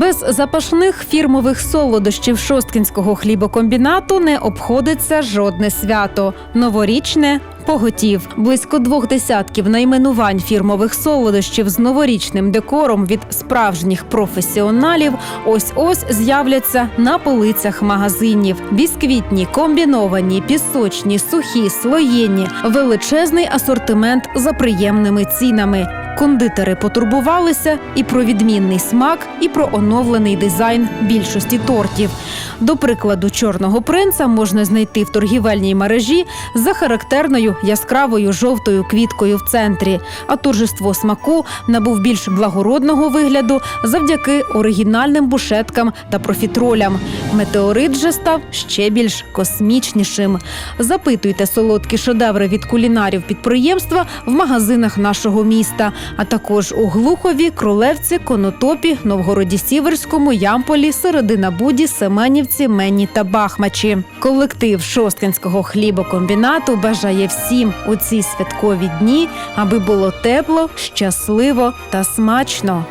Без запашних фірмових солодощів Шосткінського хлібокомбінату не обходиться жодне свято. Новорічне поготів. Близько двох десятків найменувань фірмових солодощів з новорічним декором від справжніх професіоналів ось ось з'являться на полицях магазинів. Бісквітні, комбіновані, пісочні, сухі, слоєні, величезний асортимент за приємними цінами. Кондитери потурбувалися і про відмінний смак, і про оновлений дизайн більшості тортів. До прикладу, чорного принца можна знайти в торгівельній мережі за характерною яскравою жовтою квіткою в центрі. А торжество смаку набув більш благородного вигляду завдяки оригінальним бушеткам та профітролям. Метеорит же став ще більш космічнішим. Запитуйте солодкі шедеври від кулінарів підприємства в магазинах нашого міста, а також у Глухові, Кролевці, Конотопі, Новгороді Сіверському, Ямполі, Середина Буді, Семенівці, Мені та Бахмачі. Колектив Шосткинського хлібокомбінату бажає всім у ці святкові дні, аби було тепло, щасливо та смачно.